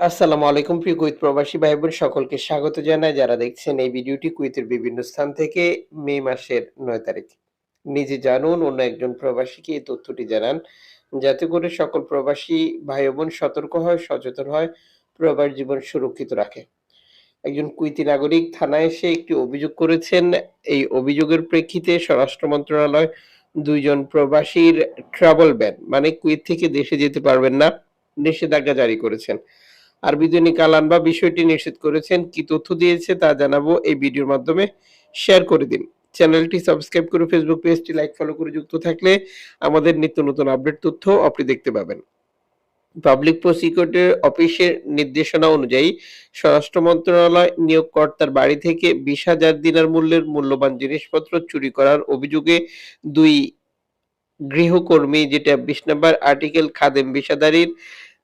আসসালামু আলাইকুম, প্রিয় কুয়েত প্রবাসী ভাই বোন সকলকে স্বাগত জানাই। যারা দেখছেন এই ভিডিওটি কুইতের বিভিন্ন স্থান থেকে মে মাসের নয় তারিখ। নিজে জানুন, অন্য একজন প্রবাসীকে এই তথ্যটি জানান। যাতে করে সকল প্রবাসী ভাই বোন সতর্ক হয়, সচেতন হয়, প্রবাস জীবন সুরক্ষিত রাখে। একজন কুইতি নাগরিক থানায় এসে একটি অভিযোগ করেছেন। এই অভিযোগের প্রেক্ষিতে স্বরাষ্ট্র মন্ত্রণালয় দুইজন প্রবাসীর ট্রাভেল ব্যান মানে কুইত থেকে দেশে যেতে পারবেন না, নিষেধাজ্ঞা জারি করেছেন। আর বিদনী কালানবা বিষয়টি নিশ্চিত করেছেন, কি তথ্য দিয়েছে তা জানাব এই ভিডিওর মাধ্যমে। শেয়ার করে দিন। চ্যানেলটি সাবস্ক্রাইব করে ফেসবুক পেজটি লাইক ফলো করে যুক্ত থাকলে আমাদের নিত্য নতুন আপডেট তথ্য আপনি দেখতে পাবেন। পাবলিক প্রসিকিউটর অফিসের নির্দেশনা অনুযায়ী স্বরাষ্ট্র মন্ত্রণালয় নিয়োগকর্তার বাড়ি থেকে বিশ হাজার দিনার মূল্যের মূল্যবান জিনিসপত্র চুরি করার অভিযোগে দুই গৃহকর্মী, যেটা বিশ নম্বর আর্টিকেল খাদেম বিষাদারির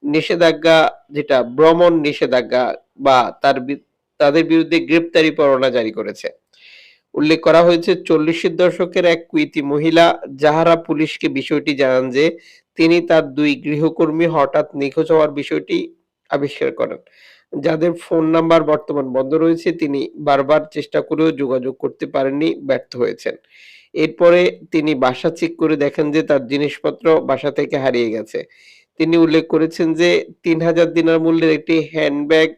নিষেধাজ্ঞা যেটা, ভ্রমণ নিষেধাজ্ঞা বা তার তাদের বিরুদ্ধে গ্রেপ্তারি পরোয়ানা জারি করেছে। উল্লেখ করা হয়েছে, চল্লিশের দশকের এক কুইতি মহিলা যাহারা পুলিশকে বিষয়টি জানান যে, তিনি তার দুই গৃহকর্মী হঠাৎ নিখোঁজ হওয়ার বিষয়টি আবিষ্কার করেন। যাদের ফোন নাম্বার বর্তমান বন্ধ রয়েছে, তিনি বারবার চেষ্টা করেও যোগাযোগ করতে পারেননি, ব্যর্থ হয়েছেন। এরপরে তিনি বাসা চেক করে দেখেন যে, তার জিনিসপত্র বাসা থেকে হারিয়ে গেছে। তিনি উল্লেখ করেছেন যে তিন হাজার দিনার মূল্যের একটি হ্যান্ডব্যাগ,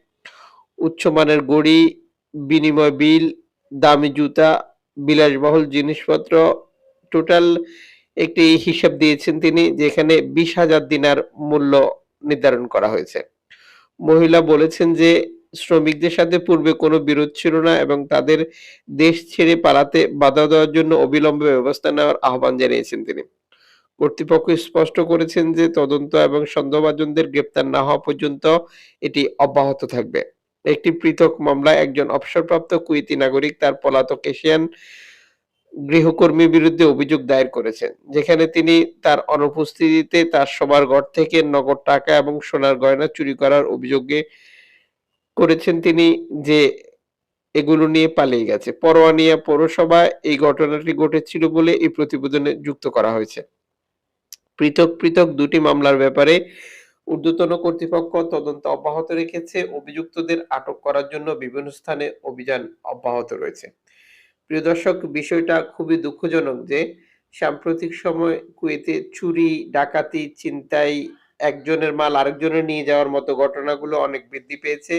উচ্চমানের গড়ি, বিনিময় বিল, দামি জুতা, বিলাসবহুল জিনিসপত্র, টোটাল একটি হিসাব দিয়েছেন তিনি যেখানে বিশ হাজার দিনার মূল্য নির্ধারণ করা হয়েছে। মহিলা বলেছেন যে শ্রমিকদের সাথে পূর্বে কোনো বিরোধ ছিল না এবং তাদের দেশ ছেড়ে পালাতে বাধা দেওয়ার জন্য অবিলম্বে ব্যবস্থা নেওয়ার আহ্বান জানিয়েছেন তিনি। কর্তৃপক্ষ স্পষ্ট করেছেন যে তদন্ত এবং সন্দেহভাজনদের গ্রেপ্তার না হওয়া পর্যন্ত এটি অব্যাহত থাকবে। একটি পৃথক মামলায় একজন অবসরপ্রাপ্ত কুয়েতি নাগরিক তার পলাতক এশিয়ান গৃহকর্মীর বিরুদ্ধে অভিযোগ দায়ের করেছেন, যেখানে তিনি তার অনুপস্থিতিতে তার সবার ঘর থেকে নগদ টাকা এবং সোনার গয়না চুরি করার অভিযোগে করেছেন তিনি যে এগুলো নিয়ে পালিয়ে গেছে। পরোয়ানিয়া পৌরসভায় এই ঘটনাটি ঘটেছিল বলে এই প্রতিবেদনে যুক্ত করা হয়েছে। পৃথক পৃথক দুটি মামলার ব্যাপারে ঊর্ধ্বতন কর্তৃপক্ষ তদন্ত অব্যাহত রেখেছে। অভিযুক্তদের আটক করার জন্য বিভিন্ন স্থানে অভিযান অব্যাহত রয়েছে। প্রিয় দর্শক, বিষয়টা খুবই দুঃখজনক যে সাম্প্রতিক সময় কুয়েতে চুরি, ডাকাতি, ছিনতাই, একজনের মাল আরেকজনের নিয়ে যাওয়ার মতো ঘটনাগুলো অনেক বৃদ্ধি পেয়েছে।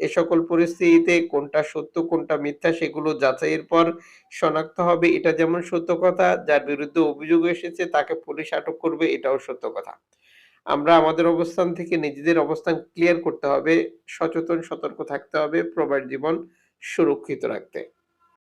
এ সকল পরিস্থিতিতে কোনটা সত্য, কোনটা মিথ্যা সেগুলো যাচাইয়ের পর শনাক্ত হবে। এটা যেমন সত্য কথা, যার বিরুদ্ধে অভিযোগ এসেছে তাকে পুলিশ আটক করবে, এটাও সত্য কথা। আমরা আমাদের অবস্থান থেকে নিজেদের অবস্থান ক্লিয়ার করতে হবে, সচেতন, সতর্ক থাকতে হবে, প্রবাস জীবন সুরক্ষিত রাখতে।